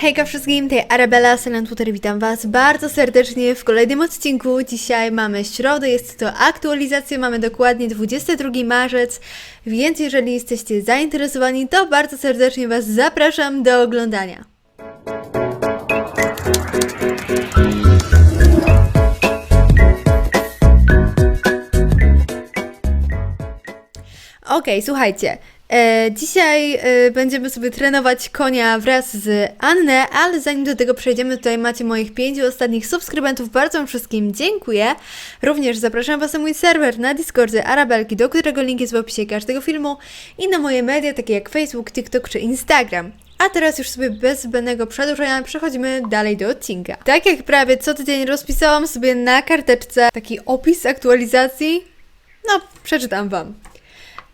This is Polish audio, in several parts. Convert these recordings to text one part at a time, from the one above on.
Hejka wszystkim, tej Arabella Silent Water, witam Was bardzo serdecznie w kolejnym odcinku. Dzisiaj mamy środę, jest to aktualizacja, mamy dokładnie 22 marzec, więc jeżeli jesteście zainteresowani, to bardzo serdecznie Was zapraszam do oglądania. Okej, słuchajcie. E, dzisiaj e, będziemy sobie trenować konia wraz z Annę, ale zanim do tego przejdziemy, tutaj macie moich pięciu ostatnich subskrybentów. Bardzo wszystkim dziękuję. Również zapraszam Was na mój serwer na Discordzie Arabelki, do którego link jest w opisie każdego filmu i na moje media, takie jak Facebook, TikTok czy Instagram. A teraz już sobie bez zbędnego przedłużenia przechodzimy dalej do odcinka. Tak jak prawie co tydzień rozpisałam sobie na karteczce taki opis aktualizacji, no przeczytam Wam.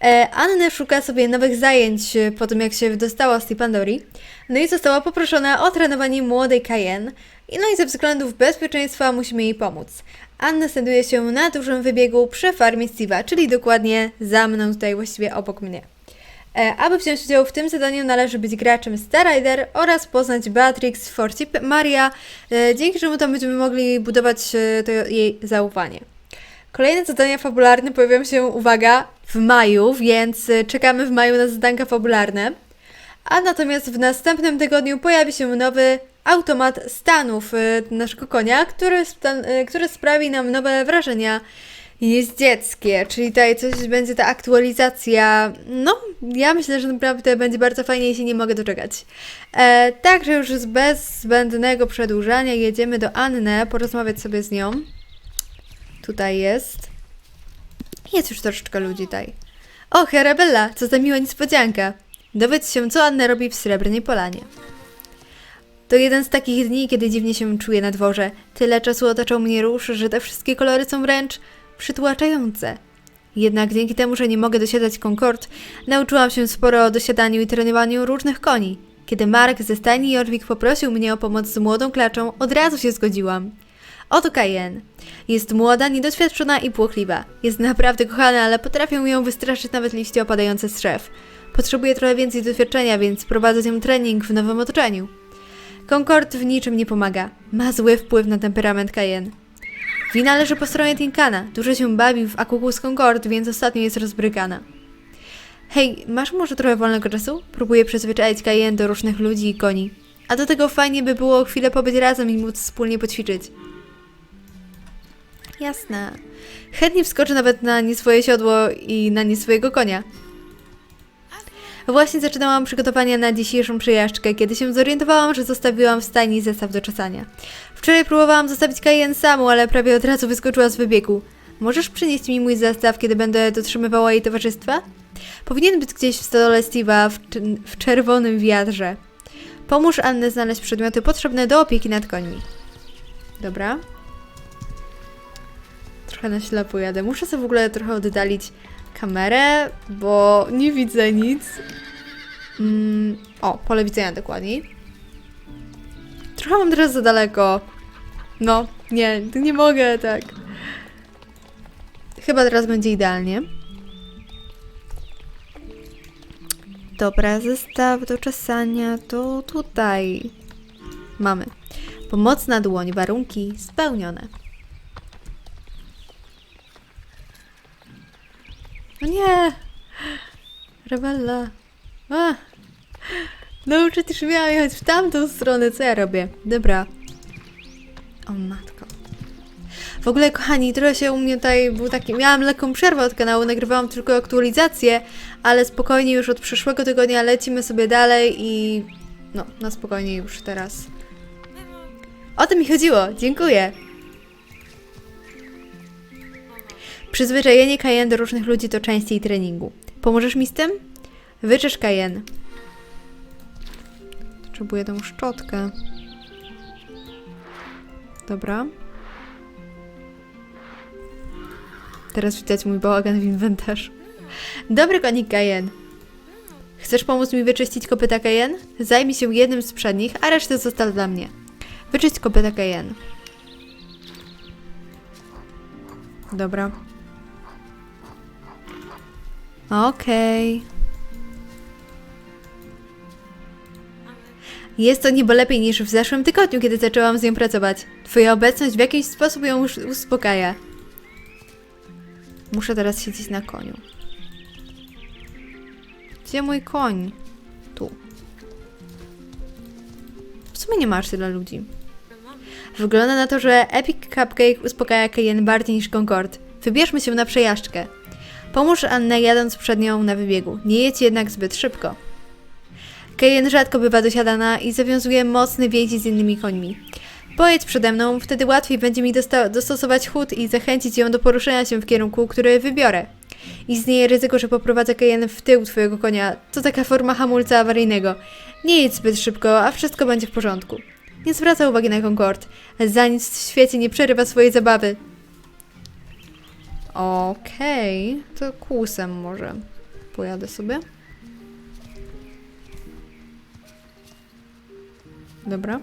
E, Anna szuka sobie nowych zajęć e, po tym, jak się wydostała z tej. No i została poproszona o trenowanie młodej Cayenne. I no i ze względów bezpieczeństwa musimy jej pomóc. Anna znajduje się na dużym wybiegu przy farmie Steve'a, czyli dokładnie za mną, tutaj właściwie obok mnie. E, aby wziąć udział w tym zadaniu należy być graczem Star Rider oraz poznać Beatrix Forcip Maria, dzięki czemu tam będziemy mogli budować jej zaufanie. Kolejne zadania fabularne pojawią się, uwaga, w maju, więc y, czekamy w maju na zadanka fabularne. A natomiast w następnym tygodniu pojawi się nowy automat stanów y, naszego konia, który, stan, y, który sprawi nam nowe wrażenia jeździeckie, czyli tutaj coś będzie ta aktualizacja. No, ja myślę, że naprawdę będzie bardzo fajnie i się nie mogę doczekać. E, także już bez zbędnego przedłużania jedziemy do Anny, porozmawiać sobie z nią. Tutaj jest. Jest już troszeczkę ludzi tutaj. O, Arabella, co za miła niespodzianka. Dowiedz się, co Anna robi w Srebrnej Polanie. To jeden z takich dni, kiedy dziwnie się czuję na dworze. Tyle czasu otaczał mnie róż, że te wszystkie kolory są wręcz przytłaczające. Jednak dzięki temu, że nie mogę dosiadać Concord, nauczyłam się sporo o dosiadaniu i trenowaniu różnych koni. Kiedy Mark ze stajni Jorvik poprosił mnie o pomoc z młodą klaczą, od razu się zgodziłam. Oto Cayenne. Jest młoda, niedoświadczona i płochliwa. Jest naprawdę kochana, ale potrafią ją wystraszyć nawet liście opadające z drzew. Potrzebuje trochę więcej doświadczenia, więc prowadzę z nią trening w nowym otoczeniu. Concord w niczym nie pomaga. Ma zły wpływ na temperament Cayenne. Wina leży po stronie Tinkana. Dużo się bawi w Akukus Concord, więc ostatnio jest rozbrykana. Hej, masz może trochę wolnego czasu? Próbuję przyzwyczaić Cayenne do różnych ludzi i koni. A do tego fajnie by było chwilę pobyć razem i móc wspólnie poćwiczyć. Jasne. Chętnie wskoczę nawet na nie swoje siodło i na nie swojego konia. Właśnie zaczynałam przygotowania na dzisiejszą przejażdżkę, kiedy się zorientowałam, że zostawiłam w stajni zestaw do czesania. Wczoraj próbowałam zostawić Cayenne samą, ale prawie od razu wyskoczyła z wybiegu. Możesz przynieść mi mój zestaw, kiedy będę dotrzymywała jej towarzystwa? Powinien być gdzieś w stodole Steve'a w, w czerwonym wiatrze. Pomóż Anny znaleźć przedmioty potrzebne do opieki nad końmi. Dobra. Trochę na ślepo jadę. Muszę sobie w ogóle trochę oddalić kamerę, bo nie widzę nic. Mm, o, pole widzenia dokładniej. Trochę mam teraz za daleko. No, nie, nie mogę tak. Chyba teraz będzie idealnie. Dobra, zestaw do czesania to tutaj. Mamy. Pomocna dłoń, warunki spełnione. No nie! Rebella. A! No przecież miałam jechać w tamtą stronę, co ja robię? Dobra. O matko. W ogóle, kochani, trochę się u mnie tutaj był taki. Miałam lekką przerwę od kanału, nagrywałam tylko aktualizację, ale spokojnie już od przyszłego tygodnia lecimy sobie dalej i. No, na spokojnie już teraz. O to mi chodziło, dziękuję. Przyzwyczajenie Cayenne do różnych ludzi to częściej treningu. Pomożesz mi z tym? Wyczesz Cayenne. Potrzebuję tą szczotkę. Dobra. Teraz widać mój bałagan w inwentarzu. Dobry konik Cayenne. Chcesz pomóc mi wyczyścić kopyta Cayenne? Zajmij się jednym z przednich, a resztę zostaw dla mnie. Wyczyść kopyta Cayenne. Dobra. Okej. Jest to niebo lepiej niż w zeszłym tygodniu, kiedy zaczęłam z nią pracować. Twoja obecność w jakiś sposób ją już uspokaja. Muszę teraz siedzieć na koniu. Gdzie mój koń? Tu. W sumie nie masz tyle ludzi. Wygląda na to, że Epic Cupcake uspokaja Cayenne bardziej niż Concord. Wybierzmy się na przejażdżkę. Pomóż Annę jadąc przed nią na wybiegu. Nie jedź jednak zbyt szybko. Cayenne rzadko bywa dosiadana i zawiązuje mocne więzi z innymi końmi. Pojedź przede mną, wtedy łatwiej będzie mi dostosować chód i zachęcić ją do poruszenia się w kierunku, który wybiorę. Istnieje ryzyko, że poprowadzę Cayenne w tył twojego konia. To taka forma hamulca awaryjnego. Nie jedź zbyt szybko, a wszystko będzie w porządku. Nie zwraca uwagi na Concord. Za nic w świecie nie przerywa swojej zabawy. Okej, to kłusem może pojadę sobie. Dobra.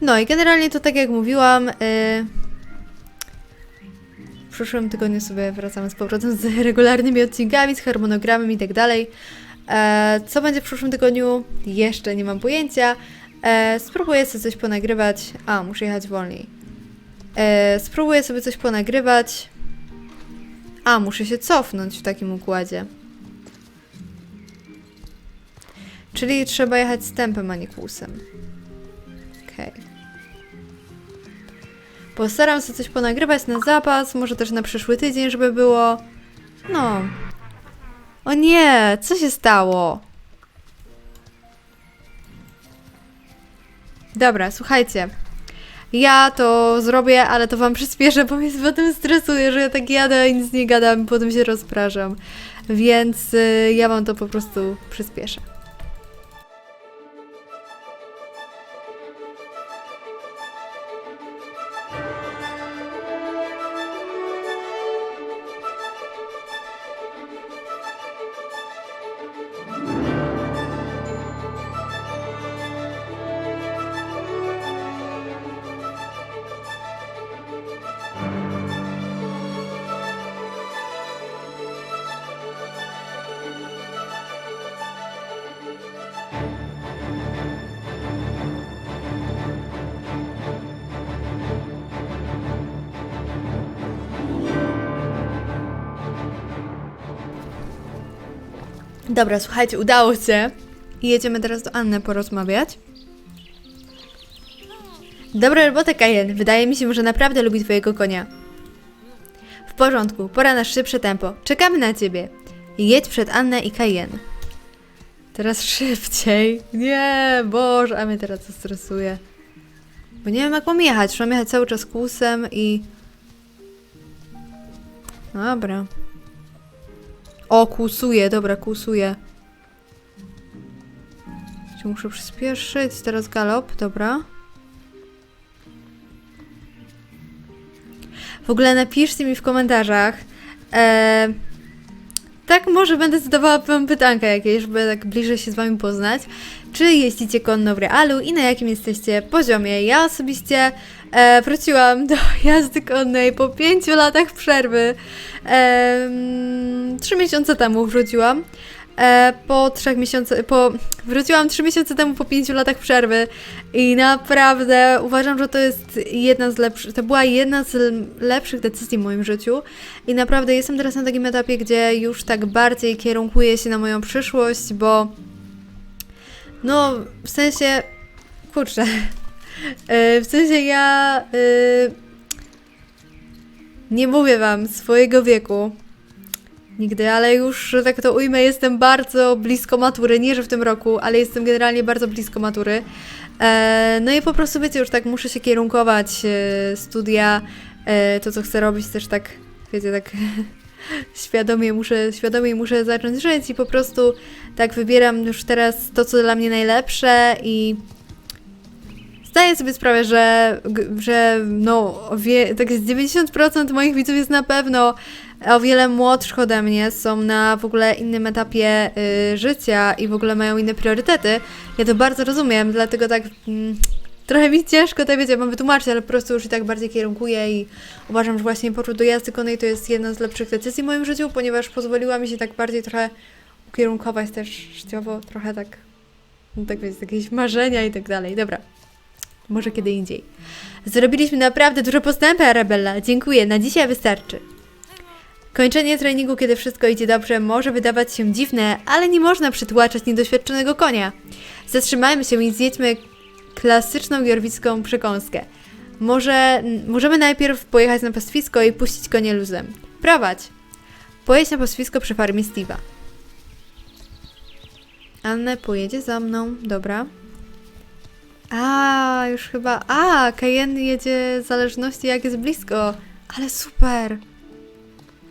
No i generalnie to tak jak mówiłam, yy, w przyszłym tygodniu sobie wracamy z powrotem z regularnymi odcinkami, z harmonogramem i tak dalej. E, co będzie w przyszłym tygodniu? Jeszcze nie mam pojęcia. E, spróbuję sobie coś ponagrywać. A, muszę jechać wolniej. E, spróbuję sobie coś ponagrywać. A, muszę się cofnąć w takim układzie. Czyli trzeba jechać z tempem, a nie kłusem. Okej. Postaram się coś ponagrywać na zapas, może też na przyszły tydzień, żeby było. No. O nie, co się stało? Dobra, słuchajcie. Ja to zrobię, ale to wam przyspieszę, bo mnie potem stresuje, że ja tak jadę i nic nie gadam, potem się rozpraszam. Więc y, ja wam to po prostu przyspieszę. Dobra, słuchajcie, udało się. I jedziemy teraz do Anny porozmawiać. Dobra robota, Kajen. Wydaje mi się, że naprawdę lubi twojego konia. W porządku, pora na szybsze tempo. Czekamy na ciebie. Jedź przed Annę i Kajen. Teraz szybciej. Nie, Boże, a mnie teraz to stresuje. Bo nie wiem, jak mam jechać. Czy jechać cały czas kłusem i... Dobra. O, kłusuje, dobra, kłusuje. Czy Muszę przyspieszyć, teraz galop, dobra. W ogóle napiszcie mi w komentarzach. E, tak, może będę zadawała wam pytanka jakieś, żeby tak bliżej się z wami poznać. Czy jeździcie konno w realu i na jakim jesteście poziomie? Ja osobiście e, wróciłam do jazdy konnej po pięciu latach przerwy. Trzy miesiące temu wróciłam. E, po trzech miesiącach, po, wróciłam trzy miesiące temu po pięciu latach przerwy i naprawdę uważam, że to jest jedna z lepszych, to była jedna z lepszych decyzji w moim życiu i naprawdę jestem teraz na takim etapie, gdzie już tak bardziej kierunkuję się na moją przyszłość, bo no, w sensie, kurczę, E, w sensie ja y, nie mówię wam swojego wieku nigdy, ale już, że tak to ujmę, jestem bardzo blisko matury. Nie, że w tym roku, ale jestem generalnie bardzo blisko matury. E, no i po prostu wiecie, już tak muszę się kierunkować, e, studia, e, to co chcę robić też tak, wiecie, tak świadomie muszę, świadomie muszę zacząć żyć i po prostu tak wybieram już teraz to, co dla mnie najlepsze i zdaję sobie sprawę, że, że no, wie, tak z 90% moich widzów jest na pewno o wiele młodszych ode mnie, są na w ogóle innym etapie y, życia i w ogóle mają inne priorytety. Ja to bardzo rozumiem, dlatego tak mm, trochę mi ciężko, tak wiecie, mam wytłumaczyć, ale po prostu już i tak bardziej kierunkuję i uważam, że właśnie powrót do jazdy to jest jedna z lepszych decyzji w moim życiu, ponieważ pozwoliła mi się tak bardziej trochę ukierunkować też życiowo, trochę tak No tak więc jakieś marzenia i tak dalej. Dobra. Może kiedy indziej. Zrobiliśmy naprawdę duże postępy, Arabella. Dziękuję. Na dzisiaj wystarczy. Kończenie treningu, kiedy wszystko idzie dobrze, może wydawać się dziwne, ale nie można przytłaczać niedoświadczonego konia. Zatrzymajmy się i zjedźmy klasyczną jorwicką przekąskę. Może możemy najpierw pojechać na pastwisko i puścić konie luzem. Prowadź! Pojedź na pastwisko przy farmie Steve'a. Anne pojedzie za mną, dobra. A, już chyba. A, Cayenne jedzie w zależności jak jest blisko. Ale super!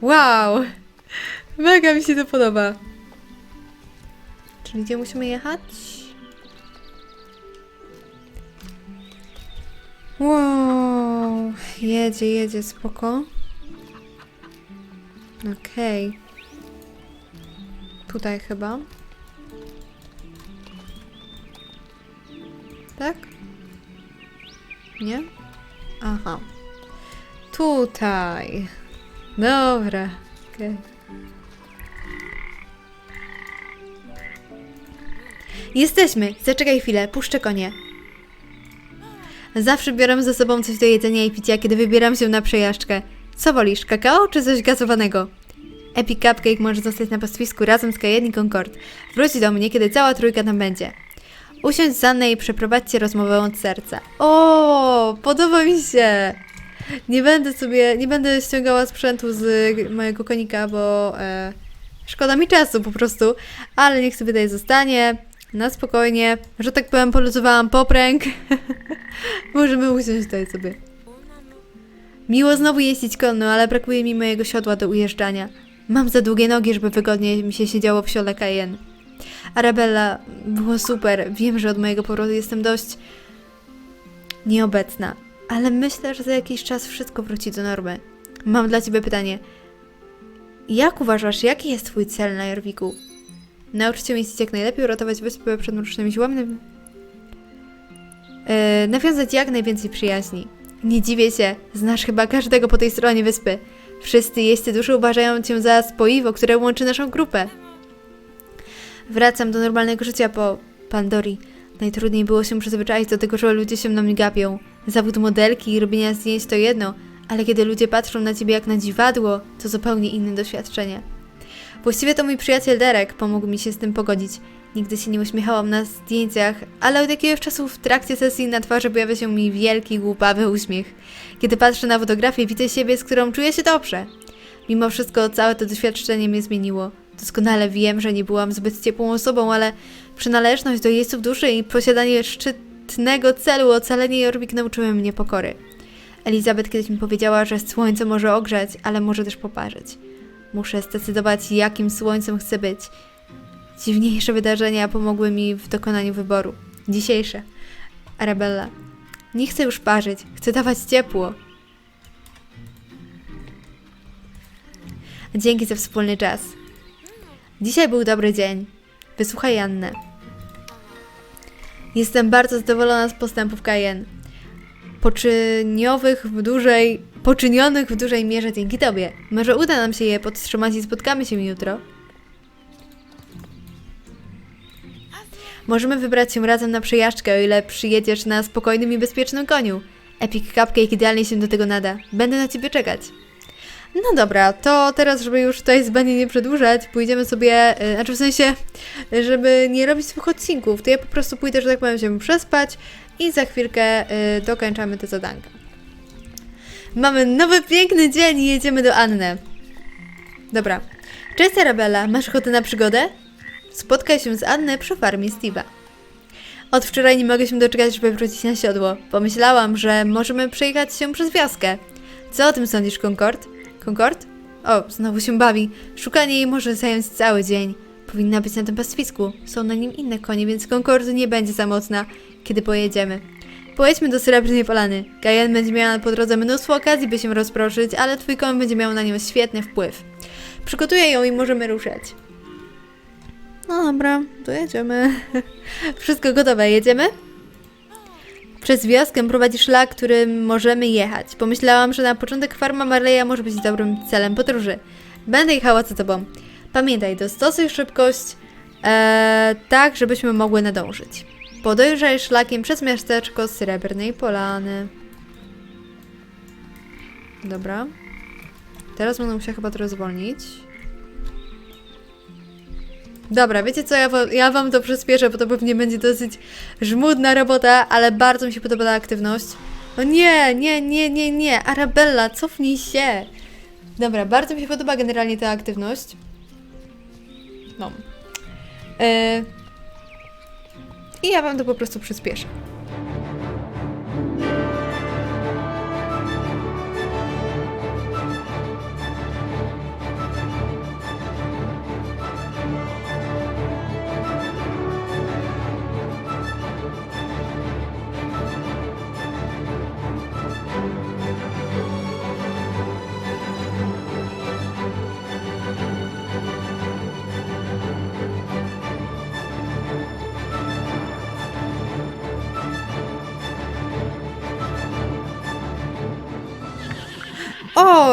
Wow! Mega mi się to podoba. Czyli gdzie musimy jechać? Wow! Jedzie, jedzie, spoko. Okej. Tutaj chyba. Tak? Nie? Aha. Tutaj. Dobra. okej. Jesteśmy. Zaczekaj chwilę. Puszczę konie. Zawsze biorę ze sobą coś do jedzenia i picia, kiedy wybieram się na przejażdżkę. Co wolisz, kakao czy coś gazowanego? Epic Cupcake może zostać na pastwisku razem z Cayenne Concord. Wróć do mnie, kiedy cała trójka tam będzie. Usiądź z Annę i przeprowadźcie rozmowę od serca. O, podoba mi się! Nie będę sobie, nie będę ściągała sprzętu z mojego konika, bo e, szkoda mi czasu po prostu, ale niech sobie tutaj zostanie, na spokojnie, że tak powiem poluzowałam popręg. Możemy usiąść tutaj sobie. Miło znowu jeździć konno, ale brakuje mi mojego siodła do ujeżdżania. Mam za długie nogi, żeby wygodnie mi się siedziało w siole Cayenne. Arabella, było super. Wiem, że od mojego powrotu jestem dość nieobecna, ale myślę, że za jakiś czas wszystko wróci do normy. Mam dla ciebie pytanie. Jak uważasz, jaki jest twój cel na Jorwiku? Się jeździć jak najlepiej, uratować wyspę przed mrocznymi siłami? Yy, nawiązać jak najwięcej przyjaźni. Nie dziwię się, znasz chyba każdego po tej stronie wyspy. Wszyscy jeźdźcy duszy uważają cię za spoiwo, które łączy naszą grupę. Wracam do normalnego życia po Pandori. Najtrudniej było się przyzwyczaić do tego, że ludzie się na mnie gapią. Zawód modelki i robienia zdjęć to jedno, ale kiedy ludzie patrzą na ciebie jak na dziwadło, to zupełnie inne doświadczenie. Właściwie to mój przyjaciel Derek pomógł mi się z tym pogodzić. Nigdy się nie uśmiechałam na zdjęciach, ale od jakiegoś czasu w trakcie sesji na twarzy pojawia się mi wielki, głupawy uśmiech. Kiedy patrzę na fotografię, widzę siebie, z którą czuję się dobrze. Mimo wszystko całe to doświadczenie mnie zmieniło. Doskonale wiem, że nie byłam zbyt ciepłą osobą, ale przynależność do jeźdźców duszy i posiadanie szczytnego celu ocalenie Jorvik nauczyły mnie pokory. Elizabeth kiedyś mi powiedziała, że słońce może ogrzać, ale może też poparzyć. Muszę zdecydować, jakim słońcem chcę być. Dziwniejsze wydarzenia pomogły mi w dokonaniu wyboru. Dzisiejsze. Arabella. Nie chcę już parzyć, chcę dawać ciepło. Dzięki za wspólny czas. Dzisiaj był dobry dzień. Wysłuchaj Annę. Jestem bardzo zadowolona z postępów Cayenne. Poczyniowych w dużej, poczynionych w dużej mierze dzięki Tobie. Może uda nam się je podtrzymać i spotkamy się jutro. Możemy wybrać się razem na przejażdżkę, o ile przyjedziesz na spokojnym i bezpiecznym koniu. Epic Cupcake idealnie się do tego nada. Będę na Ciebie czekać. No dobra, to teraz, żeby już tutaj zbędnie nie przedłużać, pójdziemy sobie, yy, znaczy w sensie, żeby nie robić tych odcinków, to ja po prostu pójdę, że tak powiem, się przespać i za chwilkę yy, dokończamy te zadanka. Mamy nowy piękny dzień i jedziemy do Anny. Dobra. Cześć Arabella, masz ochotę na przygodę? Spotkaj się z Anny przy farmie Steve'a. Od wczoraj nie mogę się doczekać, żeby wrócić na siodło. Pomyślałam, że możemy przejechać się przez wioskę. Co o tym sądzisz, Concord? Concord? O, znowu się bawi. Szukanie jej może zająć cały dzień. Powinna być na tym pastwisku. Są na nim inne konie, więc Concord nie będzie samotna, kiedy pojedziemy. Pojedźmy do Srebrnej Polany. Cayenne będzie miała po drodze mnóstwo okazji, by się rozproszyć, ale twój koń będzie miał na nią świetny wpływ. Przygotuję ją i możemy ruszać. No dobra, to jedziemy. Wszystko gotowe, jedziemy? Przez wioskę prowadzi szlak, którym możemy jechać. Pomyślałam, że na początek farma Marleya może być dobrym celem podróży. Będę jechała za tobą. Pamiętaj, dostosuj szybkość e, tak żebyśmy mogły nadążyć. Podejrzaj szlakiem przez miasteczko Srebrnej Polany. Dobra. Teraz będę musiała chyba to zwolnić. Dobra, wiecie co, ja, ja wam to przyspieszę, bo to pewnie będzie dosyć żmudna robota, ale bardzo mi się podoba ta aktywność. O nie, nie, nie, nie, nie, Arabella, cofnij się. Dobra, bardzo mi się podoba generalnie ta aktywność. No. E... I ja wam to po prostu przyspieszę.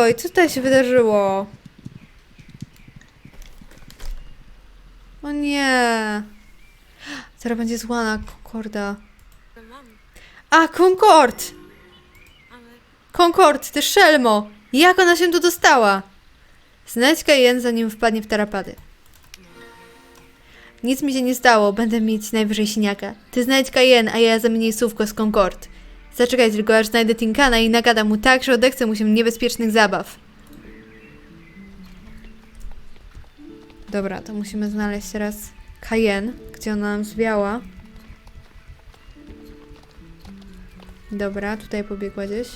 Oj, co tutaj się wydarzyło? O nie. Zaraz będzie złana Concorda. A, Concord! Concord, ty szelmo! Jak ona się tu dostała? Znajdź Kajen, zanim wpadnie w tarapaty. Nic mi się nie stało, będę mieć najwyżej siniaka. Ty znajdź Kajen, a ja zamienię słówko z Concord. Zaczekaj tylko, aż znajdę Tinkana i nagadam mu tak, że odechce mu się niebezpiecznych zabaw. Dobra, to musimy znaleźć teraz Kajen, gdzie ona nam zwiała. Dobra, tutaj pobiegła gdzieś.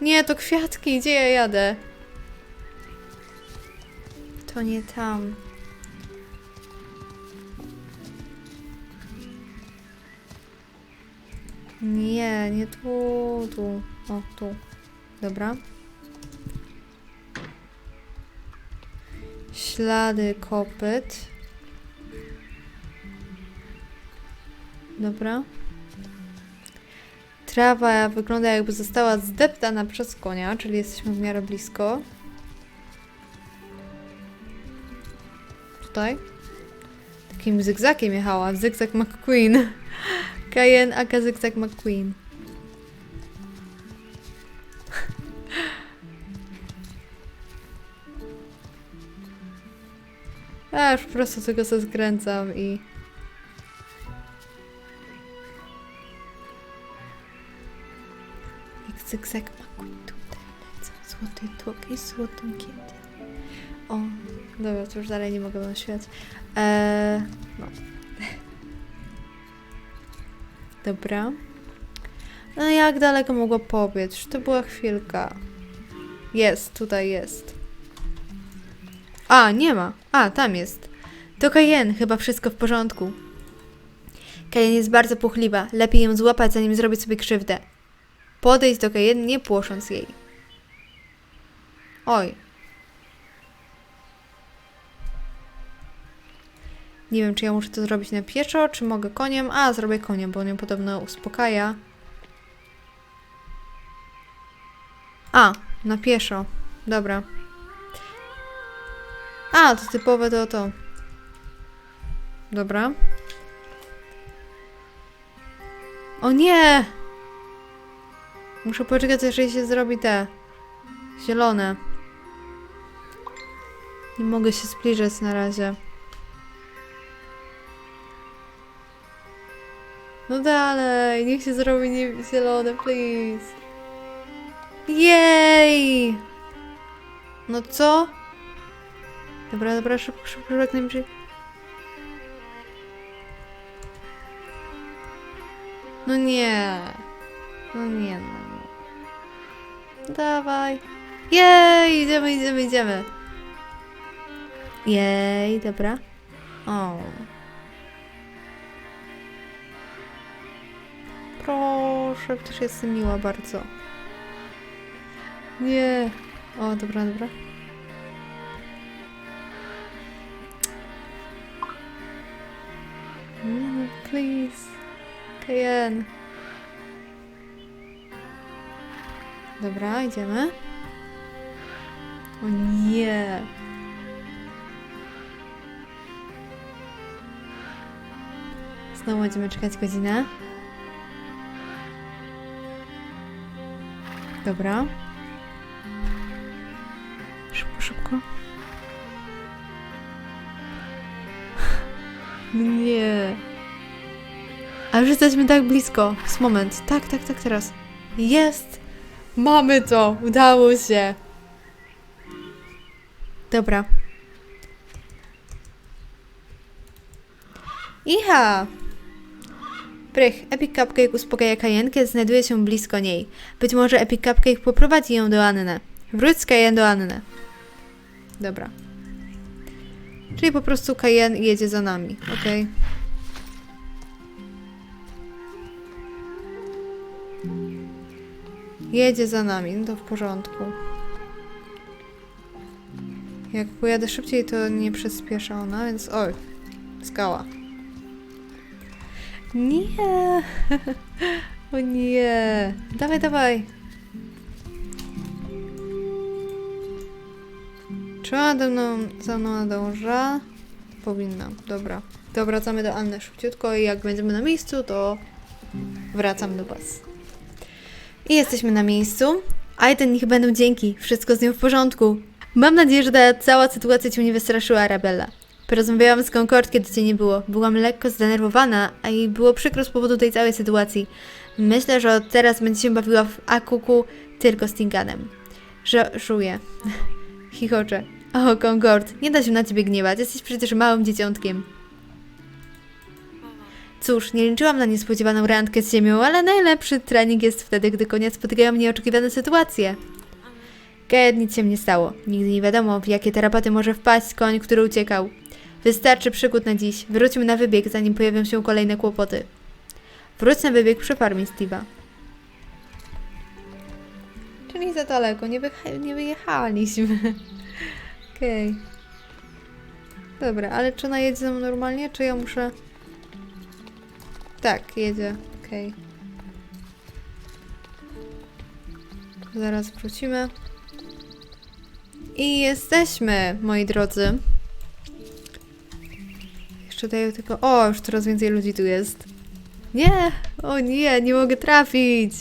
Nie, to kwiatki, gdzie ja jadę? To nie tam. Nie, nie tu, tu. O, tu. Dobra. Ślady kopyt. Dobra. Trawa wygląda jakby została zdeptana przez konia, czyli jesteśmy w miarę blisko. Tutaj. Takim zygzakiem jechała. Zygzak McQueen. Cayenne aka Zygzak McQueen. A, już po prostu tylko sobie skręcam i... Jak Zygzak McQueen tutaj lecą. Złoty tłok i złotą kiedy. O, dobra, to już dalej nie mogę wam świać. Eee, no. Dobra. No jak daleko mogło pobiec? To była chwilka? Jest, tutaj jest. A, nie ma. A, tam jest. To Kajen, chyba wszystko w porządku. Kajen jest bardzo puchliwa. Lepiej ją złapać, zanim zrobi sobie krzywdę. Podejdź do Kajen, nie płosząc jej. Oj. Nie wiem, czy ja muszę to zrobić na pieszo, czy mogę koniem. A, zrobię koniem, bo on ją podobno uspokaja. A, na pieszo. Dobra. A, to typowe to to. Dobra. O nie! Muszę poczekać, aż się zrobi te zielone. Nie mogę się zbliżyć na razie. No dalej, niech się zrobi nie zielone, please. Jej! No co? Dobra, dobra, szybko, szybko, jak najbliżej. No nie. No nie, no nie. Dawaj. Jej, idziemy, idziemy, idziemy. Jej, dobra. O. Proszę, też jestem miła bardzo. Nie. O, dobra, dobra. No, please. Cayenne. Dobra, idziemy. O nie. Znowu będziemy czekać godzinę. Dobra. Szybko, szybko. Nie. A już jesteśmy tak blisko. Z moment. Tak, tak, tak, teraz. Jest! Mamy to! Udało się! Dobra. Iha! Prych, Epic Cupcake uspokaja Kajenkę, znajduje się blisko niej. Być może Epic Cupcake poprowadzi ją do Anny. Wróć z Kajen do Anny. Dobra. Czyli po prostu Kajen jedzie za nami, okej. Jedzie za nami, no to w porządku. Jak pojadę szybciej, to nie przyspiesza ona, więc oj, skała. Nie! O nie! Dawaj, dawaj! Czy ona mną, za mną nadąża? Powinna, dobra. To wracamy do Anny szybciutko i jak będziemy na miejscu, to wracam do Was. I jesteśmy na miejscu. Aiden, niech będą dzięki. Wszystko z nią w porządku. Mam nadzieję, że ta cała sytuacja cię nie wystraszyła, Arabella. Porozmawiałam z Concord, kiedy cię nie było. Byłam lekko zdenerwowana, a i było przykro z powodu tej całej sytuacji. Myślę, że od teraz będzie się bawiła w Akuku tylko z Tinganem. Że żuję. Chichoczę. O, Concord, nie da się na ciebie gniewać. Jesteś przecież małym dzieciątkiem. Cóż, nie liczyłam na niespodziewaną randkę z ziemią, ale najlepszy trening jest wtedy, gdy konia spotykają nieoczekiwane sytuacje. Gejed nic się nie stało. Nigdy nie wiadomo, w jakie tarapaty może wpaść koń, który uciekał. Wystarczy przygód na dziś. Wróćmy na wybieg, zanim pojawią się kolejne kłopoty. Wróć na wybieg przy farmie Steve'a. Czyli za daleko, nie, nie wyjechaliśmy. Okej. Dobra, ale czy ona jedzie ze mną normalnie, czy ja muszę... Tak, jedzie. Okej. Zaraz wrócimy. I jesteśmy, moi drodzy. Jeszcze daję tylko... O, już coraz więcej ludzi tu jest. Nie! O nie, nie mogę trafić!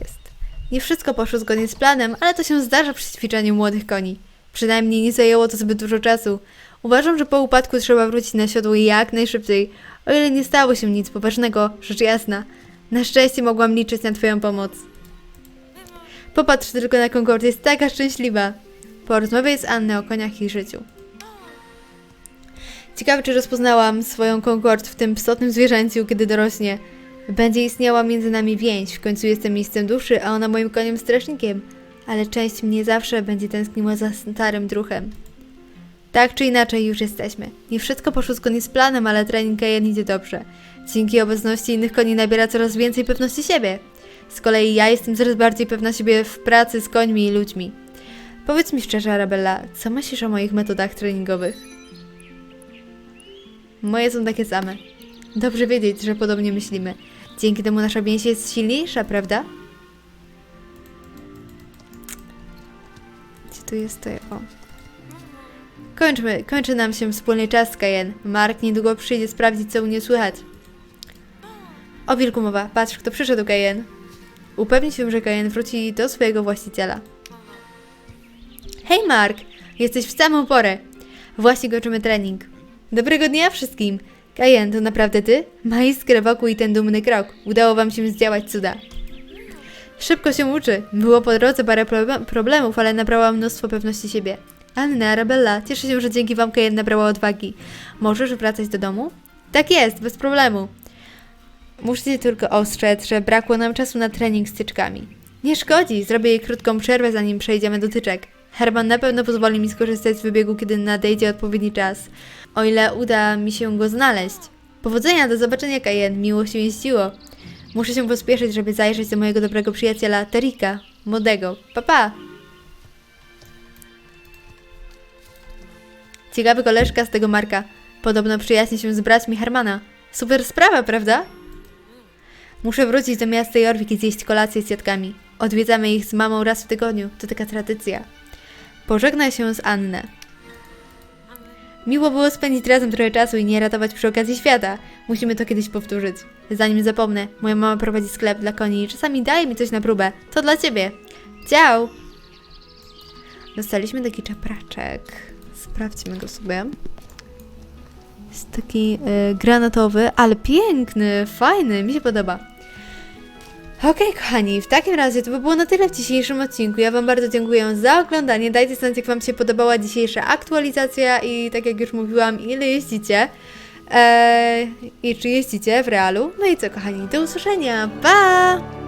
Jest. Nie wszystko poszło zgodnie z planem, ale to się zdarza przy ćwiczeniu młodych koni. Przynajmniej nie zajęło to zbyt dużo czasu. Uważam, że po upadku trzeba wrócić na siodło jak najszybciej. O ile nie stało się nic poważnego, rzecz jasna. Na szczęście mogłam liczyć na Twoją pomoc. Popatrz tylko na Concord, jest taka szczęśliwa. Porozmawiaj z Anną o koniach i życiu. Ciekawe, czy rozpoznałam swoją Concord w tym psotnym zwierzęciu, kiedy dorośnie. Będzie istniała między nami więź, w końcu jestem miejscem duszy, a ona moim koniem strażnikiem. Ale część mnie zawsze będzie tęskniła za starym druhem. Tak czy inaczej, już jesteśmy. Nie wszystko poszło zgodnie z planem, ale trening Kajen idzie dobrze. Dzięki obecności innych koni nabiera coraz więcej pewności siebie. Z kolei ja jestem coraz bardziej pewna siebie w pracy z końmi i ludźmi. Powiedz mi szczerze, Arabella, co myślisz o moich metodach treningowych? Moje są takie same. Dobrze wiedzieć, że podobnie myślimy. Dzięki temu nasza więź jest silniejsza, prawda? Gdzie tu jest to? O. Kończmy, kończy nam się wspólny czas, Kajen. Mark niedługo przyjdzie sprawdzić, co u nie słychać. O wilku mowa. Patrz, kto przyszedł, Kajen. Upewnij się, że Kajen wróci do swojego właściciela. Hej, Mark! Jesteś w samą porę. Właśnie kończymy trening. Dobrego dnia wszystkim! Kajen, to naprawdę ty? Ma iskrę wokół i ten dumny krok. Udało wam się zdziałać cuda. Szybko się uczy. Było po drodze parę proble- problemów, ale nabrała mnóstwo pewności siebie. Anna, Arabella, cieszę się, że dzięki wam Kajen nabrała odwagi. Możesz wracać do domu? Tak jest, bez problemu. Muszę cię tylko ostrzec, że brakło nam czasu na trening z tyczkami. Nie szkodzi, zrobię jej krótką przerwę, zanim przejdziemy do tyczek. Herman na pewno pozwoli mi skorzystać z wybiegu, kiedy nadejdzie odpowiedni czas, o ile uda mi się go znaleźć. Powodzenia, do zobaczenia, Kajen, miło się jeździło. Muszę się pospieszyć, żeby zajrzeć do mojego dobrego przyjaciela, Terika, młodego. Papa! Pa. Ciekawy koleżka z tego Marka. Podobno przyjaźni się z braćmi Hermana. Super sprawa, prawda? Muszę wrócić do miasta Jorvik i zjeść kolację z dziadkami. Odwiedzamy ich z mamą raz w tygodniu. To taka tradycja. Pożegnaj się z Annę. Miło było spędzić razem trochę czasu i nie ratować przy okazji świata. Musimy to kiedyś powtórzyć. Zanim zapomnę, moja mama prowadzi sklep dla koni i czasami daje mi coś na próbę. To dla ciebie. Ciao! Dostaliśmy taki czapraczek. Sprawdźmy go sobie. Jest taki e, granatowy, ale piękny, fajny, mi się podoba. Okej, kochani, w takim razie to by było na tyle w dzisiejszym odcinku. Ja Wam bardzo dziękuję za oglądanie. Dajcie znać, jak Wam się podobała dzisiejsza aktualizacja i tak jak już mówiłam, ile jeździcie. Eee, I czy jeździcie w realu. No i co, kochani, do usłyszenia. Pa!